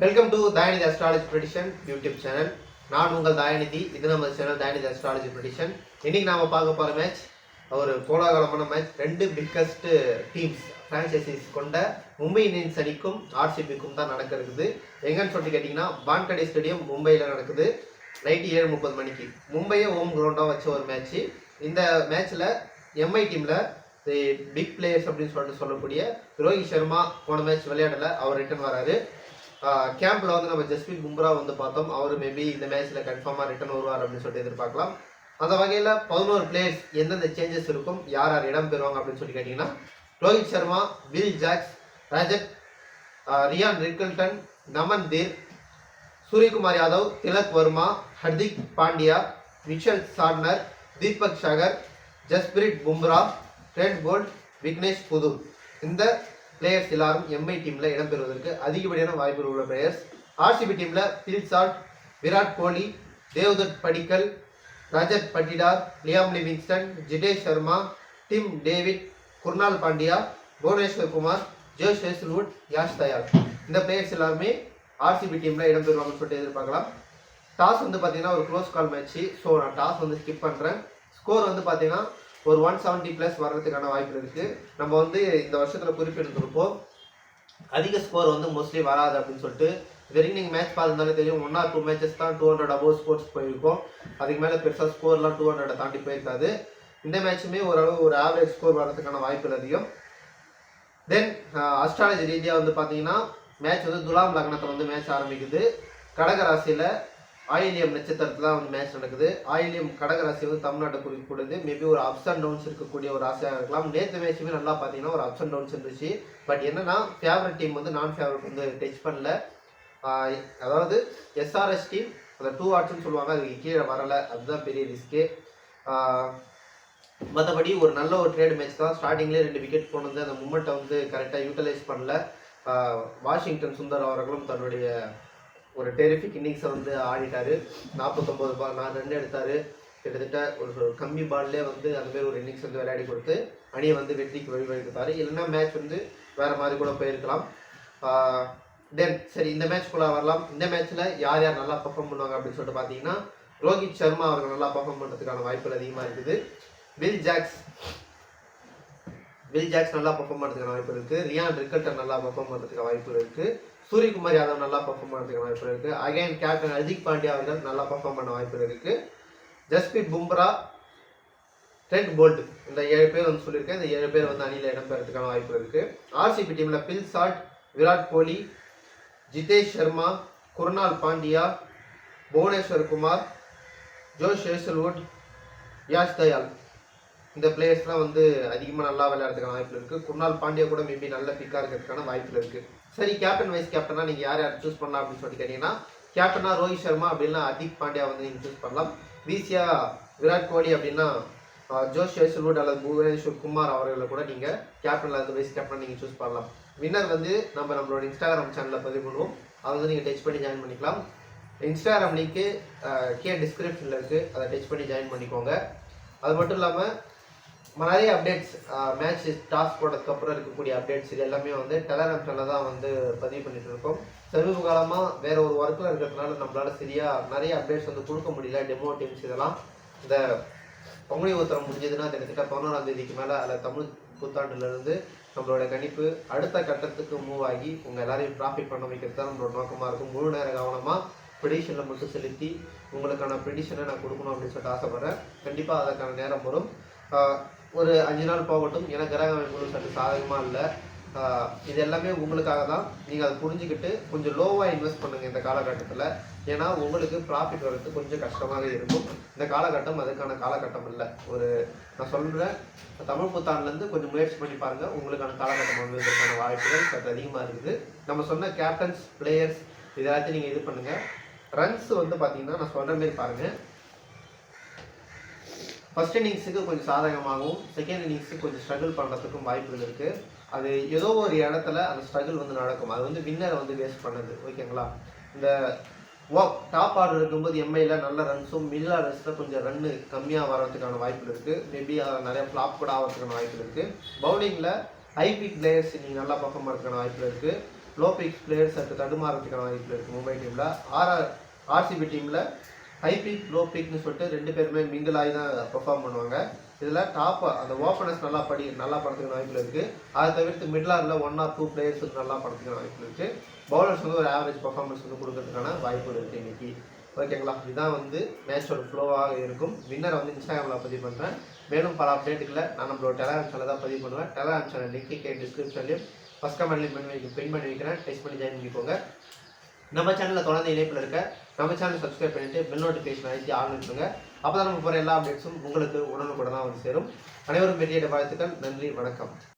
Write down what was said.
Welcome to Dayanidhi astrology prediction YouTube channel நான் உங்கள் தயாநிதி இது நம்ம சேனல் தயாநிதி அஸ்ட்ராலஜி ப்ரெடிஷன் இன்னைக்கு நாம பார்க்க போற மேட்ச் ஒரு கோலாகலமான மேட்ச் ரெண்டு பிக்கஸ்ட் டீம்ஸ் ஃப்ரான்ச்சைசிஸ் கொண்ட மும்பை இந்தியன்ஸ் அணிக்கும் ஆர்சிபிக்கும் தான் நடக்க இருக்குது. எங்கன்னு சொல்லிட்டு கேட்டிங்கன்னா வான்கடே ஸ்டேடியம் மும்பையில் நடக்குது. நைட்டு ஏழு முப்பது மணிக்கு. மும்பையை ஹோம் கிரவுண்டாக வச்ச ஒரு மேட்ச்சு இந்த மேட்ச்சில் எம்ஐ டீமில் பிக் பிளேயர்ஸ் அப்படின்னு சொல்லிட்டு சொல்லக்கூடிய ரோஹித் சர்மா போன மேட்ச் விளையாடல. அவர் ரிட்டர்ன் வராரு. கேம்ப்ல வந்து நம்ம ஜஸ்பிரித் பும்ரா வந்து பார்த்தோம். அவர் மேபி இந்த மேட்ச்ல கன்ஃபார்மா ரிட்டர்ன் வருவார் அப்படின்னு சொல்லிட்டு எதிர்பார்க்கலாம். அந்த வகையில பதினோரு பிளேயர்ஸ் எந்தெந்த சேஞ்சஸ் இருக்கும் யார் யார் இடம் பெறுவாங்க அப்படின்னு சொல்லி கேட்டீங்கன்னா Rohit Sharma Will Jacks Rajat Ryan Rickelton Naman Dhir Suryakumar Yadav Tilak Varma Hardik Pandya Mitchell Santner Deepak Chahar Jasprit Bumrah Trent Boult Vignesh Puthur இந்த பிளேயர்ஸ் எல்லாரும் எம்ஐ டீமில் இடம்பெறுவதற்கு அதிகப்படியான வாய்ப்புகள் உள்ள பிளேயர்ஸ் ஆர்சிபி டீமில் Phil Salt Virat Kohli Devdutt Padikkal Rajat Patidar Liam Livingstone Jitesh Sharma Tim David Krunal Pandya Bhuvneshwar Kumar Josh Hazlewood Yash Dayal இந்த players எல்லாருமே RCB டீமில் இடம்பெறுவாங்கன்னு சொல்லிட்டு எதிர்பார்க்கலாம். டாஸ் வந்து பார்த்தீங்கன்னா ஒரு க்ளோஸ் கால் மேட்ச்சு ஸோ நான் டாஸ் வந்து ஸ்கிப் பண்ணுறேன் ஸ்கோர் வந்து பார்த்தீங்கன்னா ஒரு ஒன் செவன்ட்டி ப்ளஸ் வர்றதுக்கான வாய்ப்பு இருக்குது நம்ம வந்து இந்த வருஷத்தில் குறிப்பிட்டிருப்போம் அதிக ஸ்கோர் வந்து மோஸ்ட்லி வராது அப்படின்னு சொல்லிட்டு வெரி வரைக்கும் நீங்கள் மேட்ச் பார்த்துருந்தாலே தெரியும். ஒன் ஆர் டூ மேட்சஸ் தான் டூ ஹண்ட்ரட் அபோவ் ஸ்கோர்ஸ் போயிருக்கும். அதுக்கு மேலே பெருசாக ஸ்கோர்லாம் டூ ஹண்ட்ரட் தாண்டி போயிருக்காது. இந்த மேட்சுமே ஓரளவு ஒரு ஆவரேஜ் ஸ்கோர் வர்றதுக்கான வாய்ப்புகள் அதிகம். தென் அஸ்ட்ராலஜி ரீதியாக வந்து பார்த்தீங்கன்னா மேட்ச் வந்து துலாம் லக்னத்தில் வந்து மேட்ச் ஆரம்பிக்குது. கடகராசியில் ஆயிலியம் நட்சத்திரத்தில் தான் வந்து மேட்ச் நடக்குது. ஆயிலியம் கடகராசி வந்து தமிழ்நாட்டை குறிக்கக்கூடியது. மேபி ஒரு அப்ஸ் அண்ட் டவுன்ஸ் இருக்கக்கூடிய ஒரு ராசியாக இருக்கலாம். நேற்று மேட்சுமே நல்லா பார்த்தீங்கன்னா ஒரு அப்ஸ் அண்ட் டவுன்ஸ் இருந்துச்சு. பட் என்னன்னா ஃபேவரட் டீம் வந்து நான் ஃபேவரட் வந்து டச் பண்ணல. அதாவது எஸ்ஆர்எஸ் டீம் அந்த டூ ஆர்ட்ஸ்னு சொல்லுவாங்க அதுக்கு கீழே வரலை. அதுதான் பெரிய ரிஸ்க்கு மற்றபடி ஒரு நல்ல ஒரு ட்ரேட் மேட்ச் தான். ஸ்டார்டிங்லேயே ரெண்டு விக்கெட் கொண்டு வந்து அந்த மூமெண்ட்டை வந்து கரெக்டாக யூட்டிலைஸ் பண்ணல. வாஷிங்டன் சுந்தர் அவர்களும் தன்னுடைய ஒரு டெரிஃபிக் இன்னிங்ஸை வந்து ஆடிட்டாரு. நாற்பத்தொம்பது பால் நான் ரன் எடுத்தார். கிட்டத்தட்ட ஒரு கம்மி பால்லே வந்து அந்த மாதிரி ஒரு இன்னிங்ஸ் வந்து விளையாடி கொடுத்து அணியை வந்து வெற்றிக்கு வழிவகுத்தாரு. இல்லைன்னா மேட்ச் வந்து வேற மாதிரி கூட போயிருக்கலாம். தென் சரி இந்த மேட்ச்குள்ள வரலாம். இந்த மேட்ச்ல யார் யார் நல்லா பர்ஃபார்ம் பண்ணுவாங்க அப்படின்னு சொல்லிட்டு பார்த்தீங்கன்னா ரோஹித் சர்மா அவர்கள் நல்லா பர்ஃபார்ம் பண்ணுறதுக்கான வாய்ப்புகள் அதிகமாக இருக்குது. வில் ஜாக்ஸ் வில் ஜாக்ஸ் நல்லா பர்ஃபார்ம் பண்ணுறதுக்கு வாய்ப்பு இருக்கு. ரியான் ரிக்கல்டன் நல்லா பர்ஃபார்ம் பண்ணுறதுக்கு வாய்ப்பு இருக்கு. சூரியகுமார் யாதவ் நல்லா பர்ஃபார்ம் பண்ணுறதுக்கு வாய்ப்பு இருக்கு. அகைன் கேப்டன் ஹர்திக் பாண்டியா அவர்கள் நல்லா பர்ஃபார்ம் பண்ண வாய்ப்பு இருக்கு. ஜஸ்பிரீத் பும்ரா ட்ரெண்ட் போல்ட் இந்த ஏழு பேர் வந்து சொல்லியிருக்கேன். இந்த ஏழு பேர் வந்து அணியில் இடம்பெறதுக்கான வாய்ப்பு இருக்கு. ஆர்சிபி டீம்ல Phil Salt Virat Kohli Jitesh Sharma Krunal Pandya Bhuvneshwar Kumar Josh Hazlewood Yash Dayal இந்த பிளேயர்ஸ்லாம் வந்து அதிகமாக நல்லா விளையாடுறதுக்கான வாய்ப்பு இருக்குது குர்னால் பாண்டியா கூட மேபி நல்ல பிக்காக இருக்கிறதுக்கான வாய்ப்பு இருக்குது சரி கேப்டன் வைஸ் கேப்டனாக நீங்கள் யார் யார் சூஸ் பண்ணலாம் அப்படின்னு சொல்லி கேட்டிங்கன்னா கேப்டனாக ரோஹித் சர்மா அப்படின்னா அதிக் பாண்டியா வந்து நீங்கள் சூஸ் பண்ணலாம். வீசியா விராட் கோலி அப்படின்னா ஜோஷ் ஹேசல்வுட் அல்லது புவனேஸ்வர் குமார் அவர்களை கூட நீங்கள் கேப்டனில் இருந்து வைஸ் கேப்டன் நீங்கள் சூஸ் பண்ணலாம். வின்னர் வந்து நம்ம நம்மளோட இன்ஸ்டாகிராம் சேனலில் பதிவு பண்ணுவோம். அதை வந்து நீங்கள் டச் பண்ணி ஜாயின் பண்ணிக்கலாம். இன்ஸ்டாகிராம் லிங்க்கு கே டிஸ்கிரிப்ஷனில் இருக்குது அதை டச் பண்ணி ஜாயின் பண்ணிக்கோங்க. அது மட்டும் இல்லாமல் நிறைய அப்டேட்ஸ் மேட்ச் டாஸ் போட்டதுக்கப்புறம் இருக்கக்கூடிய அப்டேட்ஸ் இது எல்லாமே வந்து டெலகிராம் சேனலில் தான் வந்து பதிவு பண்ணிட்டு இருக்கோம். சமீப காலமாக வேற ஒரு ஒர்க்கில் இருக்கிறதுனால நம்மளால சரியா நிறைய அப்டேட்ஸ் வந்து கொடுக்க முடியல டெமோ டீம்ஸ் இதெல்லாம். இந்த பொங்கலி உத்தரம் முடிஞ்சதுன்னா கிட்டத்தட்ட பதினோராம் தேதிக்கு மேலே அதில் தமிழ் புத்தாண்டுலேருந்து நம்மளோட கணிப்பு அடுத்த கட்டத்துக்கு மூவ் ஆகி உங்கள் எல்லாரையும் ப்ராஃபிட் பண்ண வைக்கிறது தான் நம்மளோட நோக்கமாக இருக்கும். முழு நேர கவனமாக ப்ரெடிஷனில் மட்டும் செலுத்தி உங்களுக்கான ப்ரிடிஷனை நான் கொடுக்கணும் அப்படின்னு சொல்லிட்டு ஆசைப்பட்றேன். கண்டிப்பாக அதற்கான நேரம் வரும். ஒரு அஞ்சு நாள் போகட்டும். ஏன்னா கிரக அமைப்புகள் சற்று சாதகமாக இல்லை. இது எல்லாமே உங்களுக்காக தான். நீங்கள் அதை புரிஞ்சுக்கிட்டு கொஞ்சம் லோவாக இன்வெஸ்ட் பண்ணுங்கள் இந்த காலகட்டத்தில். ஏன்னா உங்களுக்கு ப்ராஃபிட் வர்றது கொஞ்சம் கஷ்டமாக இருக்கும். இந்த காலகட்டம் அதுக்கான காலகட்டம் இல்லை. ஒரு நான் சொல்கிறேன் தமிழ் புத்தாண்டுலேருந்து கொஞ்சம் முயற்சி பண்ணி பாருங்கள் உங்களுக்கான காலகட்டம் வந்ததுக்கான வாய்ப்புகள் சற்று அதிகமாக இருக்குது. நம்ம சொன்ன கேப்டன்ஸ் பிளேயர்ஸ் இது எல்லாத்தையும் நீங்கள் இது பண்ணுங்கள் ரன்ஸ் வந்து பார்த்தீங்கன்னா நான் சொல்கிற மாதிரி பாருங்கள் ஃபர்ஸ்ட் இன்னிங்ஸுக்கு கொஞ்சம் சாதகமாகவும் செகண்ட் இன்னிங்ஸுக்கு கொஞ்சம் ஸ்ட்ரகிள் பண்ணுறதுக்கும் வாய்ப்புகள் இருக்குது அது ஏதோ ஒரு இடத்துல அந்த ஸ்ட்ரகிள் வந்து நடக்கும். அது வந்து வின்னரை வந்து வேஸ்ட் பண்ணுது ஓகேங்களா இந்த டாப் ஆர்டர் இருக்கும்போது எம்ஐயில் நல்ல ரன்ஸும் மிடில் ஆர்டர்ஸில் கொஞ்சம் ரன்னு கம்மியாக வர்றதுக்கான வாய்ப்புகள் இருக்குது மேபி நிறைய ஃப்ளாப் கூட ஆகிறதுக்கான வாய்ப்புகள் இருக்குது பவுலிங்கில் ஐபி பிளேயர்ஸ் நீங்கள் நல்லா பர்ஃபார்ம் பண்ணுறதுக்கான வாய்ப்புகள் இருக்குது லோ பிக் பிளேயர்ஸ் அடுத்து தடுமாறதுக்கான வாய்ப்புகள் இருக்குது மும்பை டீமில் ஆர்ஆர் ஆர்சிபி டீமில் ஹை பீக் லோ பீக்னு சொல்லிட்டு ரெண்டு பேருமே மிங்கிள் ஆகி தான் பெர்ஃபார்ம் பண்ணுவாங்க. இதில் டாப் அந்த ஓப்பனர்ஸ் நல்லா படி நல்லா படத்துக்கு வாய்ப்பு இருக்குது அதை தவிர்த்து மிடில் ஆரில் ஒன் ஆர் டூ பிளேயர்ஸ் வந்து நல்லா படத்துக்கு வாய்ப்பு இருக்குது பவுலர்ஸ் வந்து ஒரு ஆவரேஜ் பர்ஃபார்மன்ஸ் வந்து கொடுக்கறதுக்கான வாய்ப்பு இருக்குது இன்னைக்கு. ஓகேங்களா இதுதான் வந்து மேட்சோட ஃப்ளோவாக இருக்கும். வின்னரை வந்து இன்ஸ்டாகிராமில் பதிவு பண்ணுறேன் மேலும் பல அப்டேட்டுகளை நான் நம்மளோட டெலாகிராம் சேனல் தான் பதிவு பண்ணுவேன். டெலாகிராம் சேனல் லிங்க் கே டிஸ்கிரிப்ஷன்லையும் ஃபஸ்ட் கமெண்ட்லையும் பண்ணி வைக்க பின் பண்ணி வைக்கிறேன். டெஸ்ட் பண்ணி ஜாயின் பண்ணிக்கோங்க. நம்ம சேனலில் தொடர்ந்து இணைப்பில் இருக்க நம்ம சேனல் சப்ஸ்கிரைப் பண்ணிட்டு பெல் நோட்டிஃபிகேஷன் அழைச்சி ஆன் பண்ணுங்க அப்போ தான் நம்ம போகிற எல்லா அப்டேட்ஸும் உங்களுக்கு உடனுக்குடன் தான் வந்து சேரும். அனைவரும் பெரிய வாழ்த்துக்கள். நன்றி வணக்கம்.